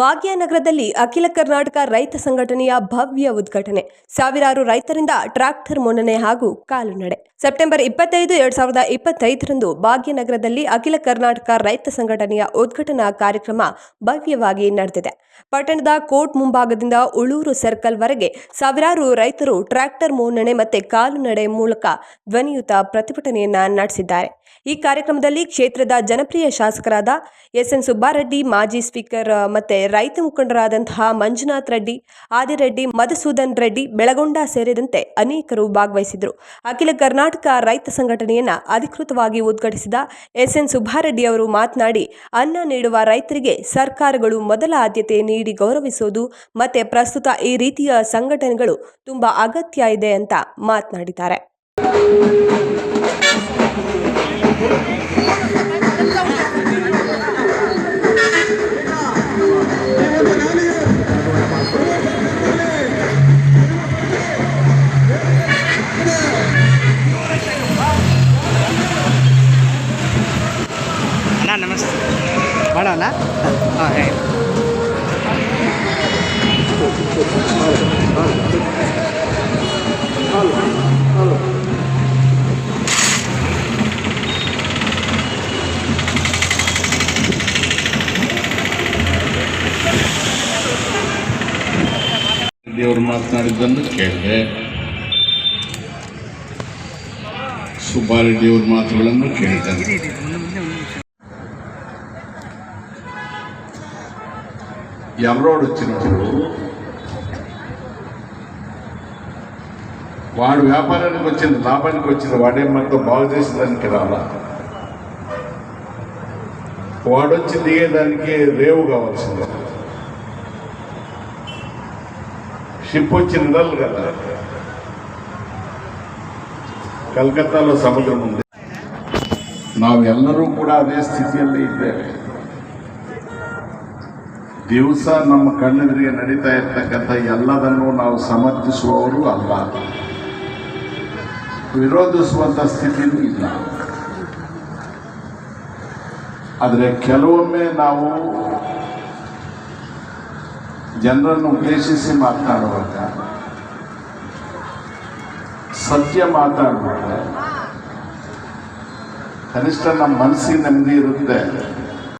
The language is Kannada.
ಭಾಗ್ಯನಗರದಲ್ಲಿ ಅಖಿಲ ಕರ್ನಾಟಕ ರೈತ ಸಂಘಟನೆಯ ಭವ್ಯ ಉದ್ಘಾಟನೆ. ಸಾವಿರಾರು ರೈತರಿಂದ ಟ್ರ್ಯಾಕ್ಟರ್ ಮುನ್ನಣೆ ಹಾಗೂ ಕಾಲುನಡೆ ಸೆಪ್ಟೆಂಬರ್ ಇಪ್ಪತ್ತೈದು, ಎರಡ್ ಸಾವಿರದ ಇಪ್ಪತ್ತೈದರಂದು ಭಾಗ್ಯನಗರದಲ್ಲಿ ಅಖಿಲ ಕರ್ನಾಟಕ ರೈತ ಸಂಘಟನೆಯ ಉದ್ಘಾಟನಾ ಕಾರ್ಯಕ್ರಮ ಭವ್ಯವಾಗಿ ನಡೆದಿದೆ. ಪಟ್ಟಣದ ಕೋರ್ಟ್ ಮುಂಭಾಗದಿಂದ ಉಳೂರು ಸರ್ಕಲ್ ವರೆಗೆ ಸಾವಿರಾರು ರೈತರು ಟ್ರ್ಯಾಕ್ಟರ್ ಮುನ್ನಣೆ ಮತ್ತೆ ಕಾಲುನಡೆ ಮೂಲಕ ಧ್ವನಿಯುತ ಪ್ರತಿಭಟನೆಯನ್ನ ನಡೆಸಿದ್ದಾರೆ. ಈ ಕಾರ್ಯಕ್ರಮದಲ್ಲಿ ಕ್ಷೇತ್ರದ ಜನಪ್ರಿಯ ಶಾಸಕರಾದ ಎಸ್ ಎನ್ ಸುಬ್ಬಾರೆಡ್ಡಿ, ಮಾಜಿ ಸ್ಪೀಕರ್, ಮತ್ತೆ ರೈತ ಮುಖಂಡರಾದಂತಹ ಮಂಜುನಾಥ್ ರೆಡ್ಡಿ ಆದಿರೆಡ್ಡಿ ಮಧುಸೂದನ್ ರೆಡ್ಡಿ, ಬೆಳಗೊಂಡ ಸೇರಿದಂತೆ ಅನೇಕರು ಭಾಗವಹಿಸಿದರು ಅಖಿಲ ಕರ್ನಾಟಕ ರೈತ ಸಂಘಟನೆಯನ್ನ ಅಧಿಕೃತವಾಗಿ ಉದ್ಘಾಟಿಸಿದ ಎಸ್ ಎನ್ ಸುಬ್ಬಾರೆಡ್ಡಿ ಅವರು ಮಾತನಾಡಿ, ಅನ್ನ ನೀಡುವ ರೈತರಿಗೆ ಸರ್ಕಾರಗಳು ಮೊದಲ ಆದ್ಯತೆ ನೀಡಿ ಗೌರವಿಸುವುದು ಮತ್ತೆ ಪ್ರಸ್ತುತ ಈ ರೀತಿಯ ಸಂಘಟನೆಗಳು ತುಂಬಾ ಅಗತ್ಯ ಇದೆ ಅಂತ ಮಾತನಾಡಿದ್ದಾರೆ. ಮಾಡೋಣ ಹಾಂ ಹೇಳಿ ದೇವರು ಮಾತನಾಡಿದ್ದನ್ನು ಕೇಳಿದೆ ಸುಬ್ಬಾರೆಡ್ಡಿಯವ್ರ ಮಾತುಗಳನ್ನು ಕೇಳಿದ್ದೇನೆ ఎవరోడు వచ్చినప్పుడు వాడు వ్యాపారానికి వచ్చింది లాభానికి వచ్చింది వాడే మనతో బాగు చేసేదానికి రాలా. వాడు వచ్చి దిగేదానికి రేవు కావాల్సింది. షిప్ వచ్చి నిడలు కదా. కలకత్తాలో సముద్రం ఉంది. కూడా అదే స్థితి ಸ್ಥಿತಿಯಲ್ಲಿ ಇದ್ದೇವೆ ದಿವಸ ನಮ್ಮ ಕಣ್ಣೆದುರಿಗೆ ನಡೀತಾ ಇರ್ತಕ್ಕಂಥ ಎಲ್ಲದನ್ನು ನಾವು ಸಮರ್ಥಿಸುವವರು ಅಲ್ಲ ವಿರೋಧಿಸುವಂಥ ಸ್ಥಿತಿಯೂ ಇಲ್ಲ. ಆದರೆ ಕೆಲವೊಮ್ಮೆ ನಾವು ಜನರನ್ನು ಉದ್ದೇಶಿಸಿ ಮಾತನಾಡುವಾಗ, ಸತ್ಯ ಮಾತಾಡುವಾಗ, ಕನಿಷ್ಠ ನಮ್ಮ ಮನಸ್ಸಿಗೆ ನೆಮ್ಮದಿ ಇರುತ್ತೆ.